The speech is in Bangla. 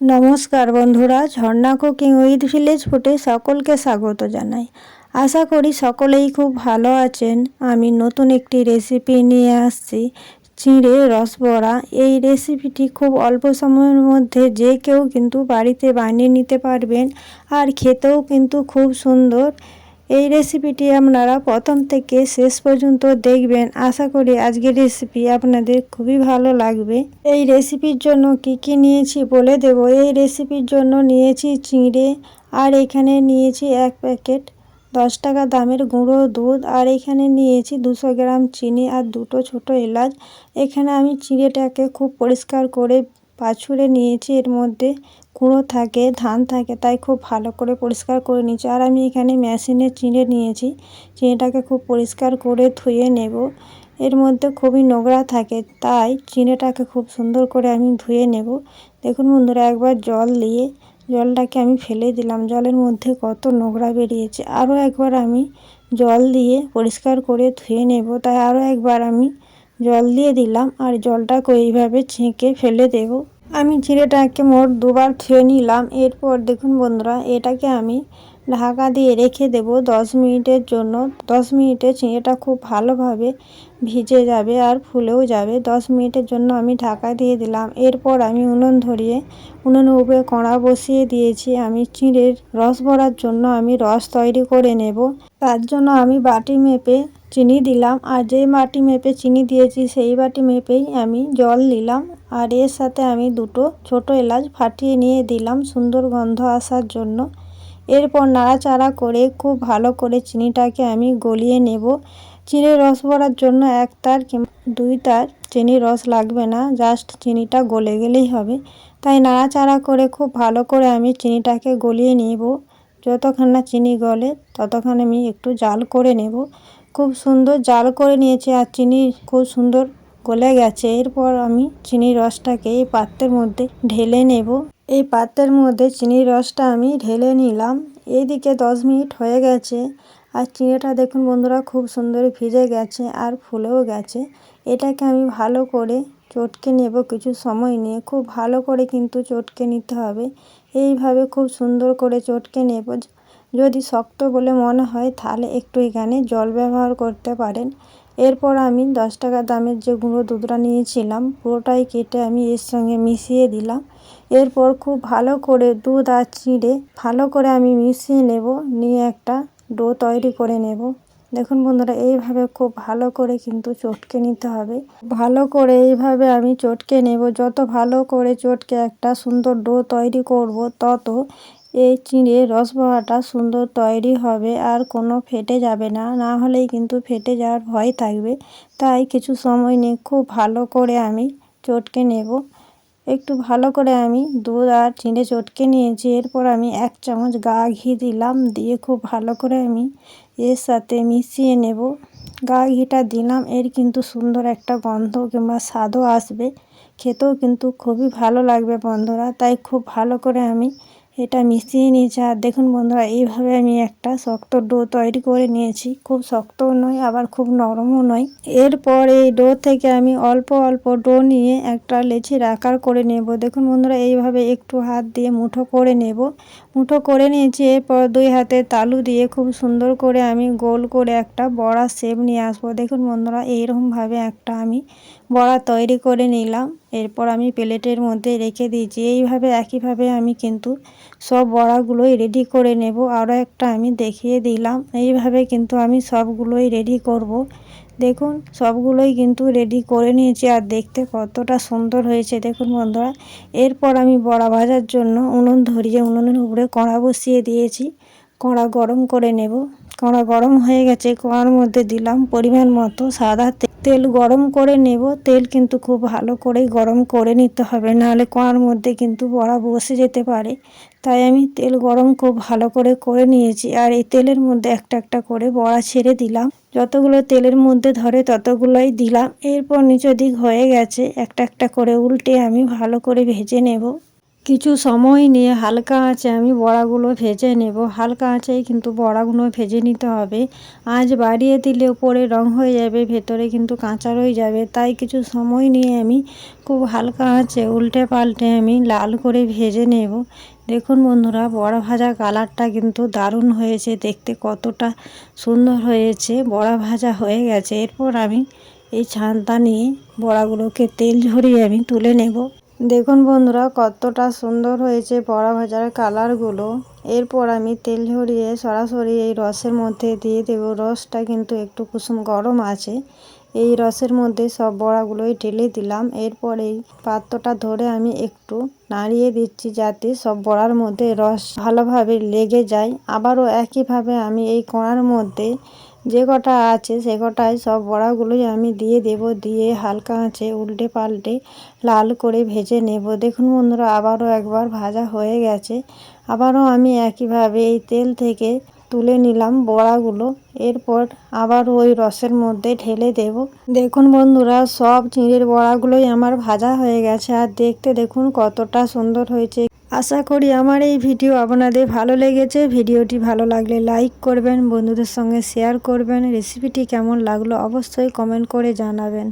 নমস্কার বন্ধুরা, ঝর্ণা কুকিং উইথ ভিলেজ ফুটে সকলকে স্বাগত জানাই। আশা করি সকলেই খুব ভালো আছেন। আমি নতুন একটি রেসিপি নিয়ে আসছি, চিঁড়ে, রসবড়া। এই রেসিপিটি খুব অল্প সময়ের মধ্যে যে কেউ কিন্তু বাড়িতে বানিয়ে নিতে পারবেন। আর খেতেও কিন্তু খুব সুন্দর। এই রেসিপিটি আপনারা প্রথম থেকে শেষ পর্যন্ত দেখবেন। আশা করি আজকের রেসিপি আপনাদের খুবই ভালো লাগবে। এই রেসিপির জন্য কি কি নিয়েছি বলে দেব। এই রেসিপির জন্য নিয়েছি চিঁড়ে, আর এখানে নিয়েছি এক প্যাকেট দশ টাকা দামের গুঁড়ো দুধ, আর এখানে নিয়েছি দুশো গ্রাম চিনি আর দুটো ছোট এলাচ। এখানে আমি চিঁড়েটাকে খুব পরিষ্কার করে পাছুড়ে নিয়েছি, এর মধ্যে কুঁড়ো থাকে, ধান থাকে, তাই খুব ভালো করে পরিষ্কার করে নিয়েছি। আর আমি এখানে মেশিনে চিঁড়ে নিয়েছি, চিঁড়েটাকে খুব পরিষ্কার করে ধুয়ে নেব। এর মধ্যে খুবই নোংরা থাকে, তাই চিঁড়েটাকে খুব সুন্দর করে আমি ধুয়ে নেব। দেখুন বন্ধুরা, একবার জল দিয়ে জলটাকে আমি ফেলে দিলাম। জলের মধ্যে কত নোংরা বেরিয়েছে। আরও একবার আমি জল দিয়ে পরিষ্কার করে ধুয়ে নেব। তাই আরও একবার আমি জল দিয়ে দিলাম। আর জলটাকে এইভাবে ছেঁকে ফেলে দেব। আমি চিড়েটাকে মোট দুবার ধুয়ে নিলাম। এরপর দেখুন বন্ধুরা, এটাকে আমি ঢাকা দিয়ে রেখে দেব দশ মিনিটের জন্য। দশ মিনিটে চিঁড়েটা খুব ভালোভাবে ভিজে যাবে আর ফুলেও যাবে। দশ মিনিটের জন্য আমি ঢাকা দিয়ে দিলাম। এরপর আমি উনুন ধরিয়ে উনুনের উপরে কড়া বসিয়ে দিয়েছি। আমি চিঁড়ের রস ভরার জন্য আমি রস তৈরি করে নেব। তার জন্য আমি বাটি মেপে চিনি দিলাম। আর যেই বাটি মেপে চিনি দিয়েছি, সেই বাটি মেপেই আমি জল দিলাম আর এর সাথে আমি দুটো ছোট এলাচ ফাটিয়ে নিয়ে দিলাম সুন্দর গন্ধ আসার জন্য। এরপর নাড়াচাড়া করে খুব ভালো করে চিনিটাকে আমি গলিয়ে নেব। চিনির রস ভরার জন্য এক তার কিংবা দুই তার চিনির রস লাগবে না, জাস্ট চিনিটা গলে গেলেই হবে। তাই নাড়াচাড়া করে খুব ভালো করে আমি চিনিটাকে গলিয়ে নেব। যতক্ষণ না চিনি গলে ততক্ষণ আমি একটু জাল করে নেব। খুব সুন্দর জাল করে নিয়েছে আর চিনি খুব সুন্দর গলে গেছে। এরপর আমি চিনির রসটাকে এই পাত্রের মধ্যে ঢেলে নেব। এই পাত্রের মধ্যে চিনির রসটা আমি ঢেলে নিলাম। এইদিকে দশ মিনিট হয়ে গেছে আর চিনিটা দেখুন বন্ধুরা খুব সুন্দর ভিজে গেছে আর ফুলেও গেছে। এটাকে আমি ভালো করে চটকে নেব কিছু সময় নিয়ে। খুব ভালো করে কিন্তু চটকে নিতে হবে। এইভাবে খুব সুন্দর করে চটকে নেব। যদি শক্ত বলে মনে হয়, তাহলে একটু এখানে জল ব্যবহার করতে পারেন। এরপর আমি দশ টাকা দামের যে গুঁড়ো দুধটা নিয়েছিলাম, পুরোটাই কেটে আমি এর সঙ্গে মিশিয়ে দিলাম। এরপর খুব ভালো করে দুধ আর চিঁড়ে ভালো করে আমি মিশিয়ে নেব, নিয়ে একটা ডো তৈরি করে নেব। দেখুন বন্ধুরা, এইভাবে খুব ভালো করে কিন্তু চটকে নিতে হবে। ভালো করে এইভাবে আমি চটকে নেব। যত ভালো করে চটকে একটা সুন্দর ডো তৈরি করব, তত এই চিঁড়ে রসবড়াটা সুন্দর তৈরি হবে আর কোনো ফেটে যাবে না। না হলেই কিন্তু ফেটে যাওয়ার ভয় থাকবে। তাই কিছু সময় নিয়ে খুব ভালো করে আমি চটকে নেব। একটু ভালো করে আমি দুধ আর চিঁড়ে চটকে নিয়েছি। এরপর আমি এক চামচ গা ঘি দিলাম। দিয়ে খুব ভালো করে আমি এর সাথে মিশিয়ে নেব। গা ঘিটা দিলাম, এর কিন্তু সুন্দর একটা গন্ধ কিংবা স্বাদও আসবে। খেতেও কিন্তু খুবই ভালো লাগবে বন্ধুরা। তাই খুব ভালো করে আমি এটা মিশিয়ে নিয়েছি। আর দেখুন বন্ধুরা, এইভাবে আমি একটা শক্ত ডো তৈরি করে নিয়েছি। খুব শক্তও নয়, আবার খুব নরমও নয়। এরপর এই ডো থেকে আমি অল্প অল্প ডো নিয়ে একটা লেচির আকার করে নেব। দেখুন বন্ধুরা, এইভাবে একটু হাত দিয়ে মুঠো করে নেব। মুঠো করে নিয়েছি, এরপর দুই হাতে তালু দিয়ে খুব সুন্দর করে আমি গোল করে একটা বড়া শেপ নিয়ে আসব। দেখুন বন্ধুরা, এইরকমভাবে একটা আমি বড়া তৈরি করে নিলাম। এরপর আমি প্লেটের মধ্যে রেখে দিয়েছি। এইভাবে, একইভাবে আমি কিন্তু সব বড়াগুলোই রেডি করে নেব। আরও একটা আমি দেখিয়ে দিলাম। এইভাবে কিন্তু আমি সবগুলোই রেডি করব। দেখুন, সবগুলোই কিন্তু রেডি করে নিয়েছি আর দেখতে কতটা সুন্দর হয়েছে। দেখুন বন্ধুরা, এরপর আমি বড়া ভাজার জন্য উনুন ধরিয়ে, উনুনের উপরে কড়া বসিয়ে দিয়েছি। কড়া গরম করে নেব। কড়া গরম হয়ে গেছে কড়ার মধ্যে দিলাম পরিমাণ মতো সাদা তেল গরম করে নেব। তেল কিন্তু খুব ভালো করে গরম করে নিতে হবে, নাহলে কড়ার মধ্যে কিন্তু বড়া বসে যেতে পারে। তাই আমি তেল গরম খুব ভালো করে করে নিয়েছি, আর এই তেলের মধ্যে একটা একটা করে বড়া ছেড়ে দিলাম। যতগুলো তেলের মধ্যে ধরে ততগুলোই দিলাম। এরপর নিচের দিক হয়ে গেছে, একটা একটা করে উল্টে আমি ভালো করে ভেজে নেব। কিছু সময় নিয়ে হালকা আঁচে আমি বড়াগুলো ভেজে নেব। হালকা আঁচেই কিন্তু বড়াগুলো ভেজে নিতে হবে। আঁচ বাড়িয়ে দিলে উপরে রং হয়ে যাবে, ভেতরে কিন্তু কাঁচা রয়ে যাবে। তাই কিছু সময় নিয়ে আমি খুব হালকা আঁচে উল্টে পাল্টে আমি লাল করে ভেজে নেব। দেখুন বন্ধুরা, বড়া ভাজা কালারটা কিন্তু দারুণ হয়েছে। দেখতে কতটা সুন্দর হয়েছে, বড়া ভাজা হয়ে গেছে। এরপর আমি এই ছানটা নিয়ে বড়াগুলোকে তেল ঝরিয়ে আমি তুলে নেব। দেখুন বন্ধুরা, কতটা সুন্দর হয়েছে বড়া ভাজার কালারগুলো। এরপর আমি তেল ঝরিয়ে সরাসরি এই রসের মধ্যে দিয়ে দেব। রসটা কিন্তু একটু কুসুম গরম আছে। এই রসের মধ্যে সব বড়াগুলোই ঢেলে দিলাম। এরপর এই পাত্রটা ধরে আমি একটু নাড়িয়ে দিচ্ছি যাতে সব বড়ার মধ্যে রস ভালোভাবে লেগে যায়। আবারও একইভাবে আমি এই কড়ার মধ্যে যে কটা আছে সে কটায় সব বড়াগুলোই আমি দিয়ে দেব, দিয়ে হালকা আঁচে উল্টে পাল্টে লাল করে ভেজে নেব। দেখুন বন্ধুরা, আবারও একবার ভাজা হয়ে গেছে। আবারও আমি একইভাবে এই তেল থেকে তুলে নিলাম বড়াগুলো। এরপর আবার ওই রসের মধ্যে ঢেলে দেব। দেখুন বন্ধুরা, সব চিঁড়ের বড়াগুলোই আমার ভাজা হয়ে গেছে। আর দেখতে দেখুন কতটা সুন্দর হয়েছে। আশা করি আমার এই ভিডিও আপনাদের ভালো লেগেছে। ভিডিওটি ভালো লাগলে লাইক করবেন, বন্ধুদের সঙ্গে শেয়ার করবেন। রেসিপিটি কেমন লাগল অবশ্যই কমেন্ট করে জানাবেন।